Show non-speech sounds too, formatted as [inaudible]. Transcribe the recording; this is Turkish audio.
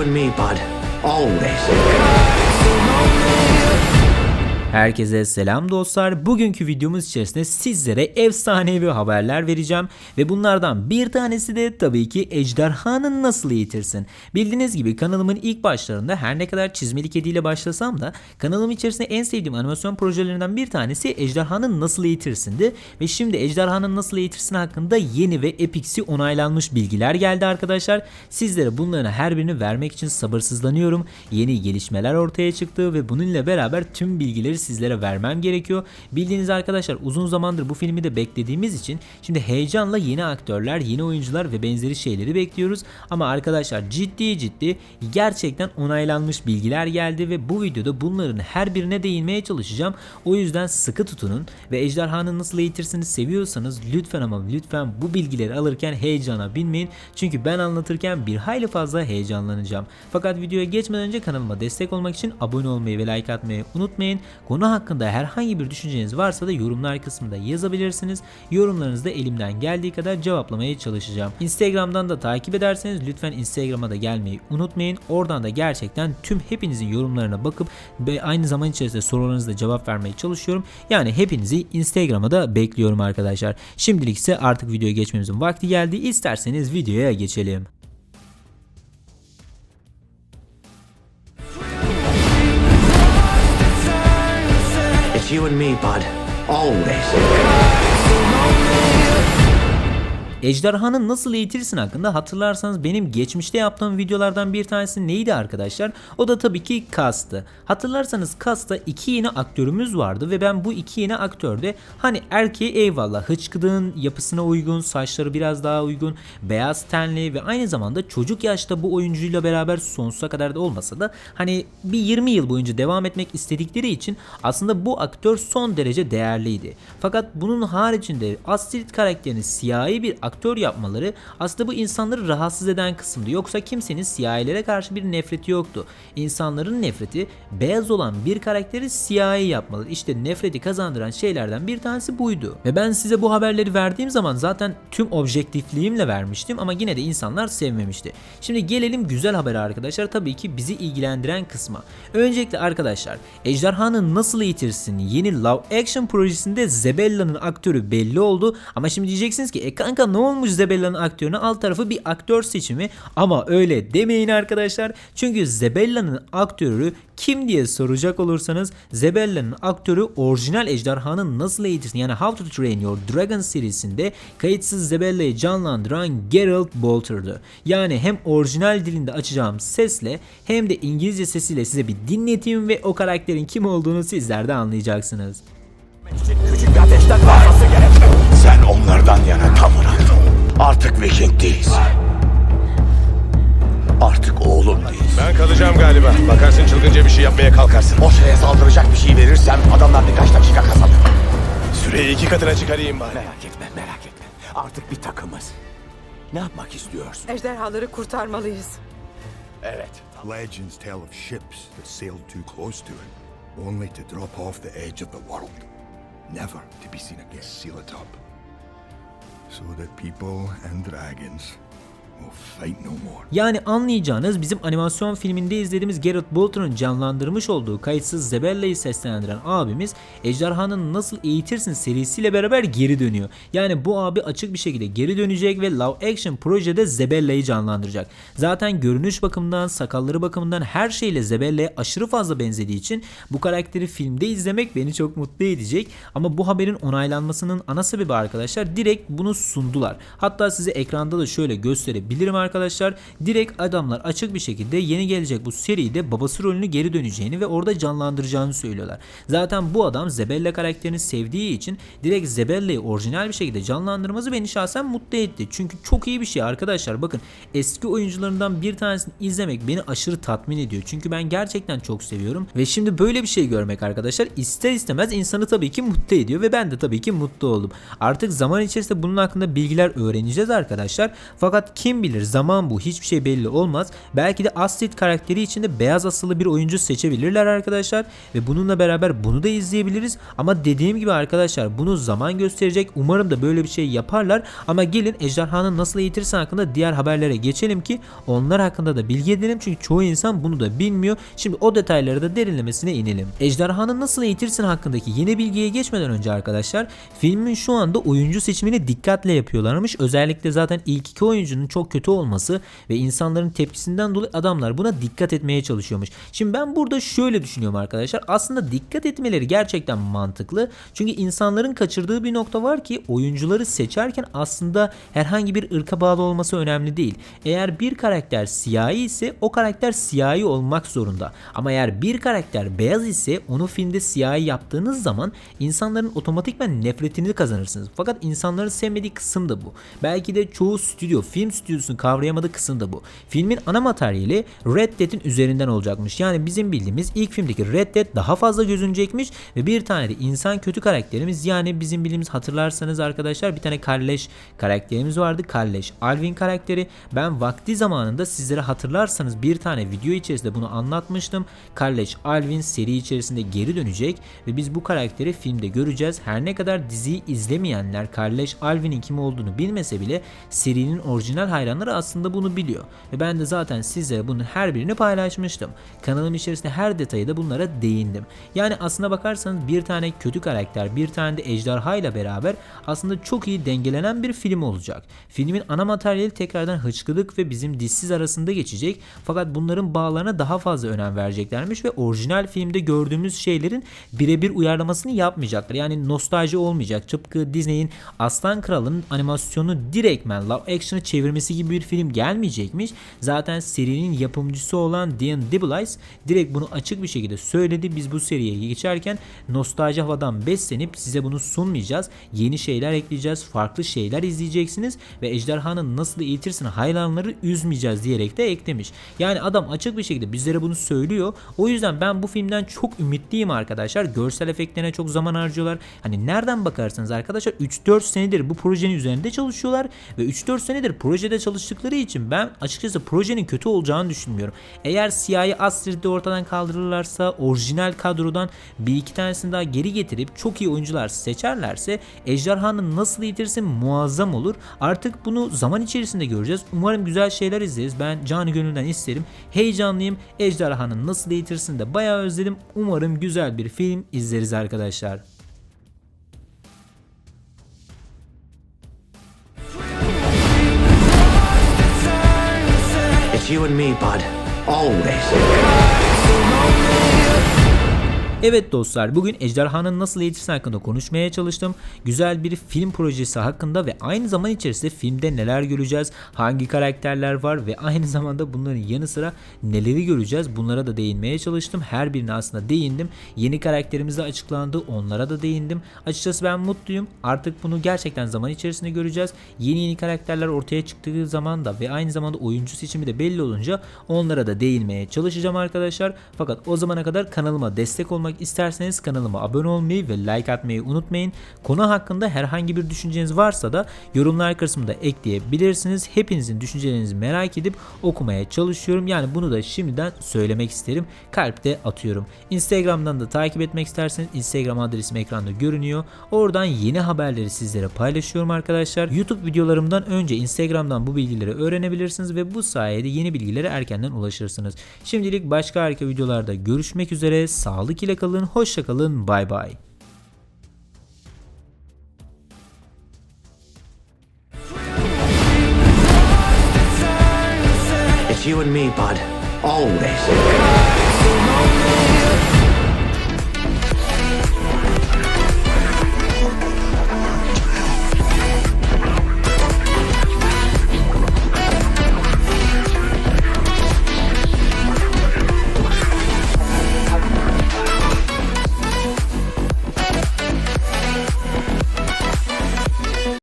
and me, bud. Always. Herkese selam dostlar. Bugünkü videomuz içerisinde sizlere efsanevi haberler vereceğim ve bunlardan bir tanesi de tabii ki ejderhanın nasıl eğitirsin. Bildiğiniz gibi kanalımın ilk başlarında her ne kadar çizmeli kediyle başlasam da kanalım içerisinde en sevdiğim animasyon projelerinden bir tanesi ejderhanın nasıl eğitirsindi ve şimdi ejderhanın nasıl eğitirsin hakkında yeni ve epiksi onaylanmış bilgiler geldi arkadaşlar. Sizlere bunların her birini vermek için sabırsızlanıyorum. Yeni gelişmeler ortaya çıktı ve bununla beraber tüm bilgileri sizlere vermem gerekiyor. Bildiğiniz arkadaşlar uzun zamandır bu filmi de beklediğimiz için şimdi heyecanla yeni aktörler, yeni oyuncular ve benzeri şeyleri bekliyoruz. Ama arkadaşlar ciddi ciddi gerçekten onaylanmış bilgiler geldi ve bu videoda bunların her birine değinmeye çalışacağım. O yüzden sıkı tutunun ve ejderhanı nasıl eğitirsiniz seviyorsanız lütfen ama lütfen bu bilgileri alırken heyecana binmeyin. Çünkü ben anlatırken bir hayli fazla heyecanlanacağım. Fakat videoya geçmeden önce kanalıma destek olmak için abone olmayı ve like atmayı unutmayın. Konu hakkında herhangi bir düşünceniz varsa da yorumlar kısmında yazabilirsiniz. Yorumlarınızda elimden geldiği kadar cevaplamaya çalışacağım. Instagram'dan da takip ederseniz lütfen Instagram'a da gelmeyi unutmayın. Oradan da gerçekten tüm hepinizin yorumlarına bakıp ve aynı zaman içerisinde sorularınızda cevap vermeye çalışıyorum. Yani hepinizi Instagram'a da bekliyorum arkadaşlar. Şimdilik ise artık videoya geçmemizin vakti geldi. İsterseniz videoya geçelim. You and me, bud. Always. Ejderhanın nasıl eğitirsin hakkında hatırlarsanız benim geçmişte yaptığım videolardan bir tanesi neydi arkadaşlar? O da tabii ki Kast'ı. Hatırlarsanız Kast'ta iki yeni aktörümüz vardı ve ben bu iki yeni aktörde hani erkeğe eyvallah hıçkıdığın yapısına uygun, saçları biraz daha uygun, beyaz tenli ve aynı zamanda çocuk yaşta bu oyuncuyla beraber sonsuza kadar da olmasa da hani bir 20 yıl boyunca devam etmek istedikleri için aslında bu aktör son derece değerliydi. Fakat bunun haricinde Astrid karakterini siyahi bir aktör yapmaları aslında bu insanları rahatsız eden kısımdı. Yoksa kimsenin siyahilere karşı bir nefreti yoktu. İnsanların nefreti beyaz olan bir karakteri siyahi yapmaları. İşte nefreti kazandıran şeylerden bir tanesi buydu. Ve ben size bu haberleri verdiğim zaman zaten tüm objektifliğimle vermiştim ama yine de insanlar sevmemişti. Şimdi gelelim güzel habere arkadaşlar. Tabii ki bizi ilgilendiren kısma. Öncelikle arkadaşlar Ejderhanı Nasıl Eğitirsin yeni Love Action projesinde Zebella'nın aktörü belli oldu. Ama şimdi diyeceksiniz ki e kanka ne olmuş Zebella'nın aktörüne? Alt tarafı bir aktör seçimi. Ama öyle demeyin arkadaşlar. Çünkü Zebella'nın aktörü kim diye soracak olursanız Zebella'nın aktörü orijinal ejderhanın nasıl eğitirsin yani How to Train Your Dragon serisinde kayıtsız Zebella'yı canlandıran Geralt Bolter'dı. Yani hem orijinal dilinde açacağım sesle hem de İngilizce sesiyle size bir dinleteyim ve o karakterin kim olduğunu sizler de anlayacaksınız. Küçük ateşten. Sen onlardan yana tavır. Artık Viking değilsin. Artık oğlum değilsin. Ben kalacağım galiba. Bakarsın çılgınca bir şey yapmaya kalkarsın. O şeye saldıracak bir şey verirsem adamlar birkaç dakika kazanır. Süreyi iki katına çıkarayım bari. Merak etme, merak etme. Artık bir takımız. Ne yapmak istiyorsun? Ejderhaları kurtarmalıyız. Evet. Legends tell of ships that sailed too close to it, only to drop off the edge of the world, never to be seen again. Seal it up. So that people and dragons Yani anlayacağınız bizim animasyon filminde izlediğimiz Geralt Bolter'ın canlandırmış olduğu kayıtsız Zebella'yı seslendiren abimiz Ejderhanın Nasıl Eğitirsin serisiyle beraber geri dönüyor. Yani bu abi açık bir şekilde geri dönecek ve Love Action projede Zebella'yı canlandıracak. Zaten görünüş bakımından, sakalları bakımından her şeyle Zebella'ya aşırı fazla benzediği için bu karakteri filmde izlemek beni çok mutlu edecek. Ama bu haberin onaylanmasının ana sebebi arkadaşlar direkt bunu sundular. Hatta size ekranda da şöyle gösterebilirim arkadaşlar. Direkt adamlar açık bir şekilde yeni gelecek bu seride babası rolünü geri döneceğini ve orada canlandıracağını söylüyorlar. Zaten bu adam Zebella karakterini sevdiği için direkt Zebella'yı orijinal bir şekilde canlandırması beni şahsen mutlu etti. Çünkü çok iyi bir şey arkadaşlar. Bakın eski oyuncularından bir tanesini izlemek beni aşırı tatmin ediyor. Çünkü ben gerçekten çok seviyorum ve şimdi böyle bir şey görmek arkadaşlar ister istemez insanı tabii ki mutlu ediyor ve ben de tabii ki mutlu oldum. Artık zaman içerisinde bunun hakkında bilgiler öğreneceğiz arkadaşlar. Fakat kim bilir zaman bu hiçbir şey belli olmaz. Belki de Astrid karakteri içinde beyaz asıllı bir oyuncu seçebilirler arkadaşlar ve bununla beraber bunu da izleyebiliriz. Ama dediğim gibi arkadaşlar bunu zaman gösterecek. Umarım da böyle bir şey yaparlar. Ama gelin ejderhanın nasıl eğitirsin hakkında diğer haberlere geçelim ki onlar hakkında da bilgi edinelim. Çünkü çoğu insan bunu da bilmiyor. Şimdi o detayları da derinlemesine inelim. Ejderhanın nasıl eğitirsin hakkındaki yeni bilgiye geçmeden önce arkadaşlar filmin şu anda oyuncu seçimini dikkatle yapıyorlarmış. Özellikle zaten ilk iki oyuncunun çok kötü olması ve insanların tepkisinden dolayı adamlar buna dikkat etmeye çalışıyormuş. Şimdi ben burada şöyle düşünüyorum arkadaşlar. Aslında dikkat etmeleri gerçekten mantıklı. Çünkü insanların kaçırdığı bir nokta var ki oyuncuları seçerken aslında herhangi bir ırka bağlı olması önemli değil. Eğer bir karakter siyahi ise o karakter siyahi olmak zorunda. Ama eğer bir karakter beyaz ise onu filmde siyahi yaptığınız zaman insanların otomatikman nefretini kazanırsınız. Fakat insanların sevmediği kısım da bu. Belki de çoğu stüdyo, film stüdyosunun kavrayamadığı kısım da bu. Filmin ana materyali Red Dead'in üzerinden olacakmış. Yani bizim bildiğimiz ilk filmdeki Red Dead daha fazla gözünecekmiş ve bir tane de insan kötü karakterimiz yani bizim bildiğimiz hatırlarsanız arkadaşlar bir tane Kalleş karakterimiz vardı. Kalleş Alvin karakteri. Ben vakti zamanında sizlere hatırlarsanız bir tane video içerisinde bunu anlatmıştım. Kalleş Alvin seri içerisinde geri dönecek ve biz bu karakteri filmde göreceğiz. Her ne kadar diziyi izlemeyenler Kalleş Alvin'in kim olduğunu bilmese bile serinin orijinal hayranları aslında bunu biliyor. Ve ben de zaten sizlere bunun her birini paylaşmıştım. Kanalım içerisinde her detayı da bunlara değindim. Yani aslına bakarsanız bir tane kötü karakter, bir tane de ejderha ile beraber aslında çok iyi dengelenen bir film olacak. Filmin ana materyali tekrardan hıçkıdık ve bizim dişsiz arasında geçecek. Fakat bunların bağlarına daha fazla önem vereceklermiş ve orijinal filmde gördüğümüz şeylerin birebir uyarlamasını yapmayacaklar. Yani nostalji olmayacak. Tıpkı Disney'in Aslan Kralı'nın animasyonu direktmen live action'a çevirmesi gibi bir film gelmeyecekmiş. Zaten serinin yapımcısı olan Dan DeBlies direkt bunu açık bir şekilde söyledi. Biz bu seriye geçerken nostalji havadan beslenip size bunu sunmayacağız. Yeni şeyler ekleyeceğiz. Farklı şeyler izleyeceksiniz ve ejderhanın nasıl eğitirsin hayranları üzmeyeceğiz diyerek de eklemiş. Yani adam açık bir şekilde bizlere bunu söylüyor. O yüzden ben bu filmden çok ümitliyim arkadaşlar. Görsel efektlerine çok zaman harcıyorlar. Hani nereden bakarsanız arkadaşlar 3-4 senedir bu projenin üzerinde çalışıyorlar ve 3-4 senedir projede çalıştıkları için ben açıkçası projenin kötü olacağını düşünmüyorum. Eğer siyahi Astrid'i ortadan kaldırırlarsa orijinal kadrodan bir iki tanesini daha geri getirip çok iyi oyuncular seçerlerse Ejderhanın nasıl eğitirsin muazzam olur. Artık bunu zaman içerisinde göreceğiz. Umarım güzel şeyler izleriz. Ben canı gönülden isterim. Heyecanlıyım. Ejderhanın nasıl eğitirsin de bayağı özledim. Umarım güzel bir film izleriz arkadaşlar. You and me, bud. Always. Evet dostlar bugün Ejderhanın Nasıl Eğitirsin hakkında konuşmaya çalıştım. Güzel bir film projesi hakkında ve aynı zaman içerisinde filmde neler göreceğiz, hangi karakterler var ve aynı [laughs] zamanda bunların yanı sıra neleri göreceğiz bunlara da değinmeye çalıştım. Her birine aslında değindim. Yeni karakterimiz de açıklandı onlara da değindim. Açıkçası ben mutluyum. Artık bunu gerçekten zaman içerisinde göreceğiz. Yeni yeni karakterler ortaya çıktığı zaman da ve aynı zamanda oyuncu seçimi de belli olunca onlara da değinmeye çalışacağım arkadaşlar. Fakat o zamana kadar kanalıma destek olmak isterseniz kanalıma abone olmayı ve like atmayı unutmayın. Konu hakkında herhangi bir düşünceniz varsa da yorumlar kısmında ekleyebilirsiniz. Hepinizin düşüncelerinizi merak edip okumaya çalışıyorum. Yani bunu da şimdiden söylemek isterim. Kalpte atıyorum. Instagram'dan da takip etmek isterseniz Instagram adresim ekranda görünüyor. Oradan yeni haberleri sizlere paylaşıyorum arkadaşlar. YouTube videolarımdan önce Instagram'dan bu bilgileri öğrenebilirsiniz ve bu sayede yeni bilgilere erkenden ulaşırsınız. Şimdilik başka harika videolarda görüşmek üzere. Sağlık ile kalın, hoşça kalın, bay bay. It's you and me, bud. Always.